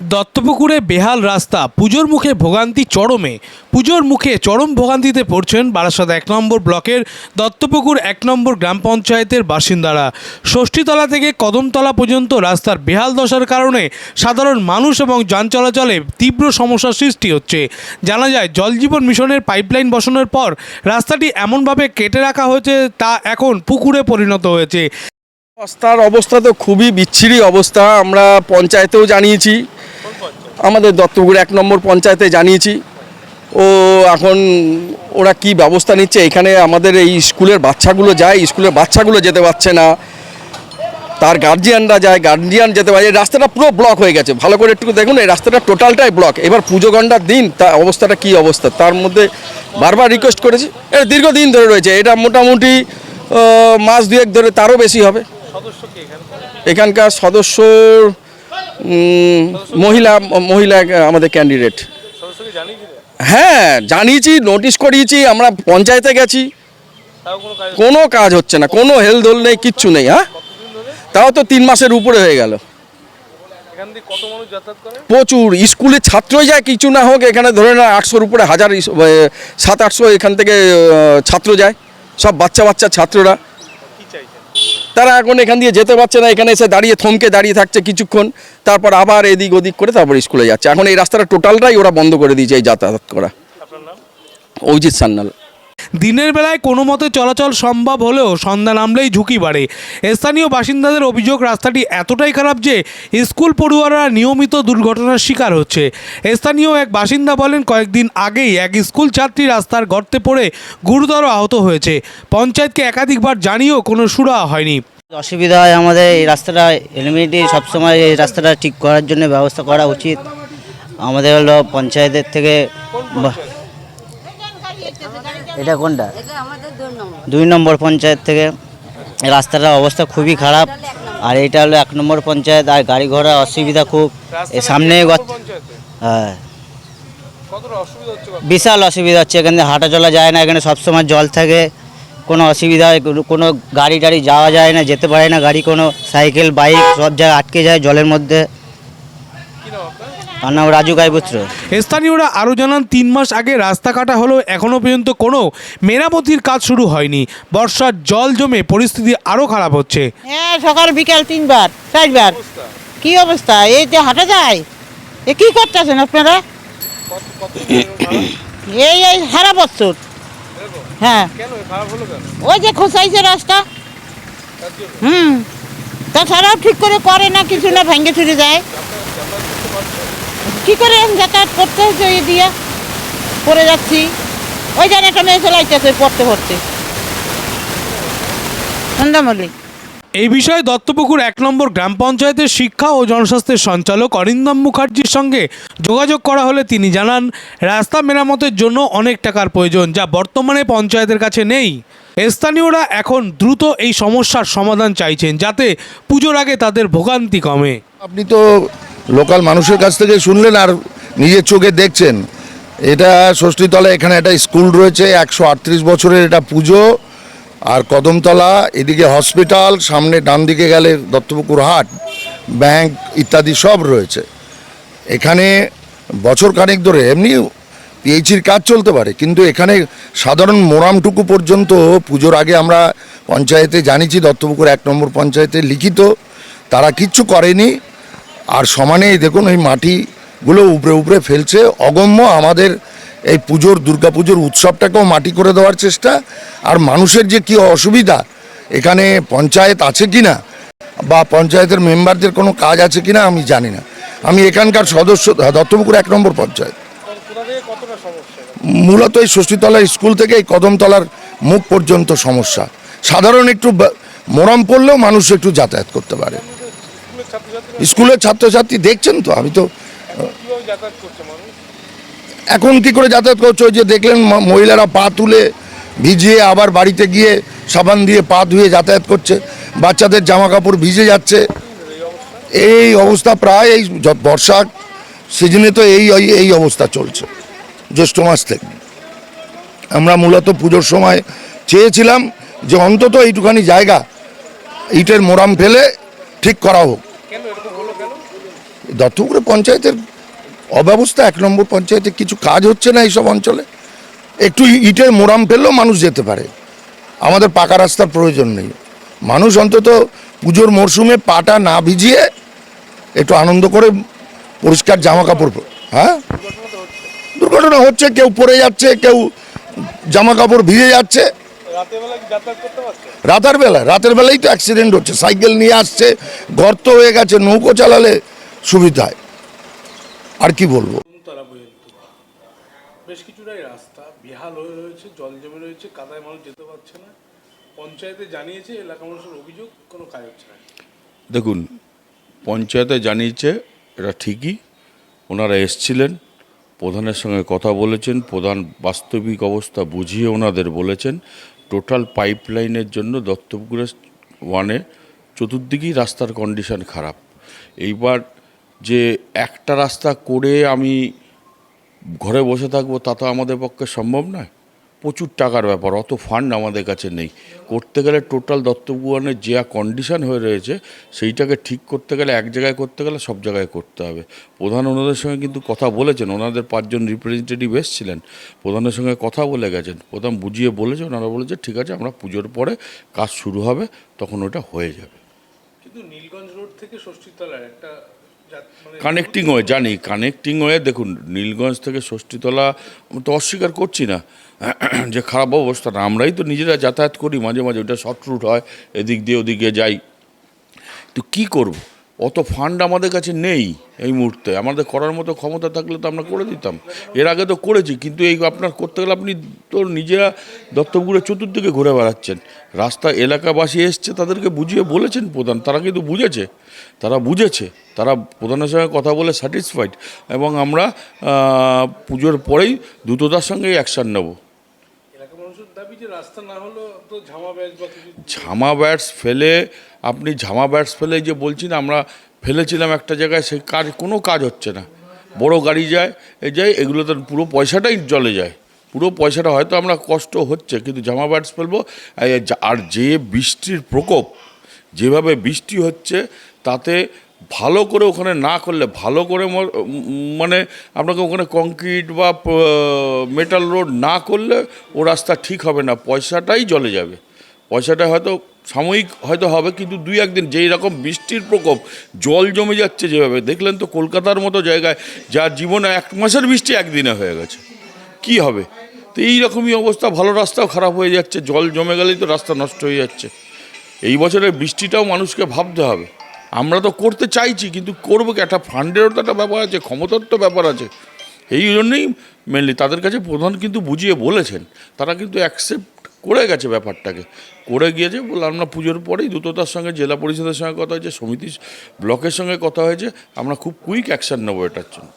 দত্তপুকুরে বেহাল রাস্তা, পুজোর মুখে ভোগান্তি চরমে। পুজোর মুখে চরম ভোগান্তিতে পড়ছেন বারাসাত এক নম্বর ব্লকের দত্তপুকুর এক নম্বর গ্রাম পঞ্চায়েতের বাসিন্দারা। ষষ্ঠীতলা থেকে কদমতলা পর্যন্ত রাস্তার বেহাল দশার কারণে সাধারণ মানুষ এবং যান চলাচলে তীব্র সমস্যার সৃষ্টি হচ্ছে। জানা যায়, জল জীবন মিশনের পাইপলাইন বসানোর পর রাস্তাটি এমনভাবে কেটে রাখা হয়েছে তা এখন পুকুরে পরিণত হয়েছে। রাস্তার অবস্থা তো খুবই বিচ্ছিরি অবস্থা, আমরা পঞ্চায়েতেও জানিয়েছি। আমাদের দত্তপুর এক নম্বর পঞ্চায়েতে জানিয়েছি। ও এখন ওরা কি ব্যবস্থা নিচ্ছে? এখানে আমাদের এই স্কুলের বাচ্চাগুলো যায় স্কুলের বাচ্চাগুলো যেতে পারছে না। তার গার্জিয়ানরা যায় গার্জিয়ান যেতে পারে। রাস্তাটা পুরো ব্লক হয়ে গেছে। ভালো করে একটু দেখুন এই রাস্তাটা টোটালটাই ব্লক এবার পুজো গন্ডার দিন তা অবস্থাটা কি অবস্থা? তার মধ্যে বারবার রিকোয়েস্ট করেছি। এটা দীর্ঘদিন ধরে রয়েছে। এটা মোটামুটি মাস দুয়েক ধরে তারও বেশি হবে। এখানকার সদস্য উম, মহিলা মহিলা আমাদের ক্যান্ডিডেট হ্যাঁ জানিয়েছি নোটিশ করিয়েছি আমরা পঞ্চায়েতে গেছি। কোনো কাজ হচ্ছে না? কোনো হেলদোল দোল নেই কিচ্ছু নেই হ্যাঁ? তাও তো তিন মাসের উপরে হয়ে গেল। প্রচুর স্কুলে ছাত্রই যায় কিছু না হোক এখানে ধরে না আটশোর উপরে হাজার সাত আটশো এখান থেকে ছাত্র যায়। সব বাচ্চা বাচ্চা ছাত্ররা। তারা এখন এখান দিয়ে যেতে পারছে না এখানে এসে দাঁড়িয়ে থমকে দাঁড়িয়ে থাকছে কিছুক্ষণ তারপর আবার এদিক ওদিক করে তারপর স্কুলে যাচ্ছে। এখন এই রাস্তাটা টোটালটাই ওরা বন্ধ করে দিয়েছে এই যাতায়াত করা। অভিজিৎ সান্নাল দিনের বেলায় কোনো মতে চলাচল সম্ভব হলেও সন্ধ্যা নামলেই ঝুঁকি বাড়ে। স্থানীয় বাসিন্দাদের অভিযোগ, রাস্তাটি এতটাই খারাপ যে স্কুল পড়ুয়ারা নিয়মিত দুর্ঘটনার শিকার হচ্ছে। স্থানীয় এক বাসিন্দা বলেন, কয়েকদিন আগেই এক স্কুল ছাত্রী রাস্তার গর্তে পড়ে গুরুতর আহত হয়েছে। পঞ্চায়েতকে একাধিকবার জানিয়েও কোনো সুরা হয়নি। অসুবিধা হয় আমাদের এই রাস্তাটা এলিমিনেটি সবসময় এই রাস্তাটা ঠিক করার জন্য ব্যবস্থা করা উচিত। আমাদের হলো পঞ্চায়েতের থেকে এটা কোনটা? দুই নম্বর পঞ্চায়েত থেকে। রাস্তাটার অবস্থা খুবই খারাপ। আর এটা হলো এক নম্বর পঞ্চায়েত। আর গাড়ি ঘোড়া অসুবিধা খুব। এই সামনে হ্যাঁ। বিশাল অসুবিধা হচ্ছে। এখানে হাঁটা চলা যায় না। এখানে সবসময় জল থাকে। কোনো অসুবিধা হয় কোনো- কোনো গাড়ি টাড়ি যাওয়া যায় না। যেতে পারে না গাড়ি। কোনো সাইকেল বাইক সব জায়গায় আটকে যায় জলের মধ্যে। আমার নাম রাজু গাইপুত্র স্থানীয়রা আরও জানান তিন মাস আগে রাস্তা কাটা হলেও এখনও পর্যন্ত কোনো মেরামতির কাজ শুরু হয়নি। বর্ষার জল জমে পরিস্থিতি আরও খারাপ হচ্ছে। হ্যাঁ সকাল বিকাল তিনবার চারবার। কি অবস্থা? এই যে হাঁটা যায়? এ কি করতেছেন আপনারা? এই এই সারা বছর। হ্যাঁ। ওই যে খোসাইছে রাস্তা। হুম। তাছাড়াও ঠিক করে করে না কিছু না ভেঙে চুরে যায়। কি করে যাতায়াত করতে হচ্ছে ওই দিয়ে? পড়ে যাচ্ছি। ওই যেন একটা মেয়ে চলাইতেছে পড়তে পড়তে। সন্ধ্যা মল্লিক এই বিষয়ে দত্তপুকুর এক নম্বর গ্রাম পঞ্চায়েতের শিক্ষা ও জনস্বাস্থ্যের সঞ্চালক অরিন্দম মুখার্জির সঙ্গে যোগাযোগ করা হলে তিনি জানান রাস্তা মেরামতের জন্য অনেক টাকার প্রয়োজন যা বর্তমানে পঞ্চায়েতের কাছে নেই। স্থানীয়রা এখন দ্রুত এই সমস্যার সমাধান চাইছেন যাতে পুজোর আগে তাদের ভোগান্তি কমে। আপনি তো লোকাল মানুষের কাছ থেকে শুনলেন আর নিজের চোখে দেখছেন। এটা ষষ্ঠীতলা এখানে একটা স্কুল রয়েছে, একশো আটত্রিশ বছরের এটা পুজো। আর কদমতলা, এদিকে হসপিটাল, সামনে ডান দিকে গেলে দত্তপুকুর হাট, ব্যাংক ইত্যাদি সব রয়েছে। এখানে বছর খানেক ধরে এমনি পিএইচির কাজ চলতে পারে, কিন্তু এখানে সাধারণ মোরামটুকু পর্যন্ত পুজোর আগে আমরা পঞ্চায়েতে জানিয়েছি, দত্তপুকুর এক নম্বর পঞ্চায়েতে লিখিত, তারা কিচ্ছু করেনি। আর সমানে দেখুন এই মাটিগুলো উপরে উপরে ফেলছে। অগম্য আমাদের এই পুজোর দুর্গাপুজোর উৎসবটাকেও মাটি করে দেওয়ার চেষ্টা। আর মানুষের যে কি অসুবিধা, এখানে পঞ্চায়েত আছে কি না বা পঞ্চায়েতের মেম্বারদের কোনো কাজ আছে কি না আমি জানি না। আমি এখানকার সদস্য, দত্তপুকুর এক নম্বর পঞ্চায়েত। মূলত এই ষষ্ঠীতলা স্কুল থেকে এই কদমতলার মুখ পর্যন্ত সমস্যা। সাধারণ একটু মোরাম পড়লেও মানুষ একটু যাতায়াত করতে পারে। স্কুলের ছাত্রছাত্রী দেখছেন তো? আমি তো এখন কি করে যাতায়াত করছে? ওই যে দেখলেন মহিলারা পা তুলে ভিজিয়ে আবার বাড়িতে গিয়ে সাবান দিয়ে পা ধুয়ে যাতায়াত করছে। বাচ্চাদের জামা কাপড় ভিজে যাচ্ছে। এই অবস্থা? প্রায় এই বর্ষা সিজনে তো এই এই- এই অবস্থা চলছে জ্যৈষ্ঠ মাস থেকে। আমরা মূলত পুজোর সময় চেয়েছিলাম যে অন্তত এইটুখানি জায়গা ইটের মোরাম ফেলে ঠিক করা হোক। দত্তপুরে পঞ্চায়েতের অব্যবস্থা, এক নম্বর পঞ্চায়েতে কিছু কাজ হচ্ছে না এইসব অঞ্চলে। একটু ইটের মোরাম ফেললেও মানুষ যেতে পারে। আমাদের পাকা রাস্তার প্রয়োজন নেই। মানুষ অন্তত পুজোর মরশুমে পাটা না ভিজিয়ে একটু আনন্দ করে পরিষ্কার জামা কাপড় হ্যাঁ? দুর্ঘটনা হচ্ছে। কেউ পড়ে যাচ্ছে, কেউ জামা কাপড় ভিজে যাচ্ছে। রাতের বেলা রাতের বেলায় তো অ্যাক্সিডেন্ট হচ্ছে সাইকেল নিয়ে আসছে গর্ত হয়ে গেছে নৌকো চালালে সুবিধায় আর কি বলব? বেশ কিছুটাই রাস্তা বেহাল হয়ে রয়েছে জল জমে রয়েছে কাদায় মানুষ যেতে পারছে না। পঞ্চায়েতে জানিয়েছে এলাকা মানুষের অভিযোগ কোনো কাজ হচ্ছে না। দেখুন পঞ্চায়েতে জানিয়েছে এটা ঠিকই ওনারা এসছিলেন প্রধানের সঙ্গে কথা বলেছেন প্রধান বাস্তবিক অবস্থা বুঝিয়ে ওনাদের বলেছেন টোটাল পাইপলাইনের জন্য দত্তপুকুরে ওয়ানে চতুর্দিকেই রাস্তার কন্ডিশন খারাপ। এইবার যে একটা রাস্তা করে আমি ঘরে বসে থাকব তা তো আমাদের পক্ষে সম্ভব নয়। প্রচুর টাকার ব্যাপার, অত ফান্ড আমাদের কাছে নেই। করতে গেলে টোটাল দত্তপুয়ানের যে কন্ডিশন হয়ে রয়েছে, সেইটাকে ঠিক করতে গেলে, এক জায়গায় করতে গেলে সব জায়গায় করতে হবে। প্রধান ওনাদের সঙ্গে কিন্তু কথা বলেছেন, ওনাদের পাঁচজন রিপ্রেজেন্টেটিভ এসছিলেন, প্রধানের সঙ্গে কথা বলে গেছেন। প্রধান বুঝিয়ে বলেছে, ওনারা বলেছে, ঠিক আছে, আমরা পুজোর পরে কাজ শুরু হবে, তখন ওটা হয়ে যাবে। কিন্তু নীলগঞ্জ রোড থেকে ষষ্ঠীতলার একটা কানেক্টিং ওয়ে জানি কানেক্টিং ওয়ে দেখুন, নীলগঞ্জ থেকে ষষ্ঠীতলা, আমি তো অস্বীকার করছি না। যে খারাপ অবস্থা না, আমরাই তো নিজেরা যাতায়াত করি, মাঝে মাঝে ওটা শর্ট রুট হয়, এদিক দিয়ে ওদিকে যাই। তো কি করব? অত ফান্ড আমাদের কাছে নেই এই মুহূর্তে। আমাদের করার মতো ক্ষমতা থাকলে তো আমরা করে দিতাম। এর আগে তো করেছি, কিন্তু এই আপনার করতে গেলে আপনি তো নিজেরা দত্তপুরে চতুর্দিকে ঘুরে বেড়াচ্ছেন। রাস্তা এলাকাবাসী এসছে, তাদেরকে বুঝিয়ে বলেছেন প্রধান, তারা কিন্তু বুঝেছে। তারা বুঝেছে তারা প্রধানের সঙ্গে কথা বলে স্যাটিসফাইড এবং আমরা পুজোর পরেই দ্রুততার সঙ্গে অ্যাকশান নেব। ঝামা ব্যাটস ফেলে আপনি ঝামা ব্যাটস ফেলে যে বলছি না আমরা ফেলেছিলাম একটা জায়গায় সেই কাজ কোনো কাজ হচ্ছে না। বড় গাড়ি যায় এ যায় এগুলো তো পুরো পয়সাটাই জলে যায়। পুরো পয়সাটা হয়তো আমরা কষ্ট হচ্ছে কিন্তু জামা ব্যাটস ফেলব। আর যে বৃষ্টির প্রকোপ যেভাবে বৃষ্টি হচ্ছে তাতে ভালো করে ওখানে না করলে, ভালো করে মানে আপনাকে ওখানে কংক্রিট বা মেটাল রোড না করলে ও রাস্তা ঠিক হবে না, পয়সাটাই জলে যাবে। পয়সাটা হয়তো সাময়িক হয়তো হবে, কিন্তু দুই একদিন যেই রকম বৃষ্টির প্রকোপ, জল জমে যাচ্ছে যেভাবে, দেখলেন তো কলকাতার মতো জায়গায়, যার জীবনে এক মাসের বৃষ্টি একদিনে হয়ে গেছে। কি হবে? তো এই রকমই অবস্থা, ভালো রাস্তাও খারাপ হয়ে যাচ্ছে, জল জমে গেলেই তো রাস্তা নষ্ট হয়ে যাচ্ছে। এই বছরের বৃষ্টিটাও মানুষকে ভাবতে হবে। আমরা তো করতে চাইছি, কিন্তু করব কি? একটা ফান্ডেরও তো একটা ব্যাপার আছে ক্ষমতার তো ব্যাপার আছে। এই জন্যই মেনলি তাদের কাছে প্রধান কিন্তু বুঝিয়ে বলেছেন। তারা কিন্তু অ্যাকসেপ্ট করে গেছে ব্যাপারটাকে। করে গিয়েছে বলে আমরা পুজোর পরেই দ্রুততার সঙ্গে, জেলা পরিষদের সঙ্গে কথা হয়েছে সমিতি ব্লকের সঙ্গে কথা হয়েছে, আমরা খুব কুইক অ্যাকশান নেব এটার জন্য।